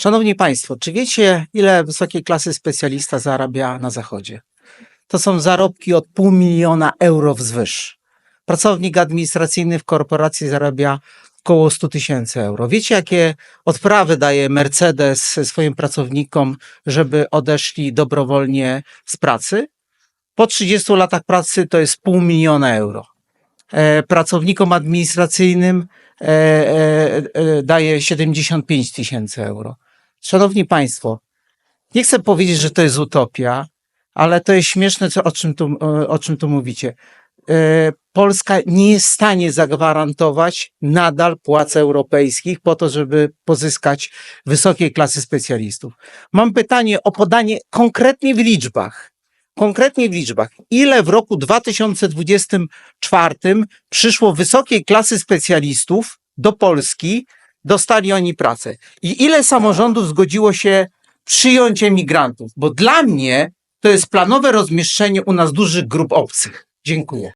Szanowni Państwo, czy wiecie, ile wysokiej klasy specjalista zarabia na Zachodzie? To są zarobki od pół miliona euro wzwyż. Pracownik administracyjny w korporacji zarabia około 100 tysięcy euro. Wiecie, jakie odprawy daje Mercedes swoim pracownikom, żeby odeszli dobrowolnie z pracy? Po 30 latach pracy to jest pół miliona euro. E, pracownikom administracyjnym e, e, daje 75 tysięcy euro. Szanowni Państwo, nie chcę powiedzieć, że to jest utopia, ale to jest śmieszne, co, o, czym tu, o czym tu mówicie. E, Polska nie jest w stanie zagwarantować nadal płac europejskich po to, żeby pozyskać wysokiej klasy specjalistów. Mam pytanie o podanie konkretnie w liczbach. Konkretnie w liczbach. Ile w roku 2024 przyszło wysokiej klasy specjalistów do Polski, dostali oni pracę? I ile samorządów zgodziło się przyjąć emigrantów? Bo dla mnie to jest planowe rozmieszczenie u nas dużych grup obcych. Dziękuję.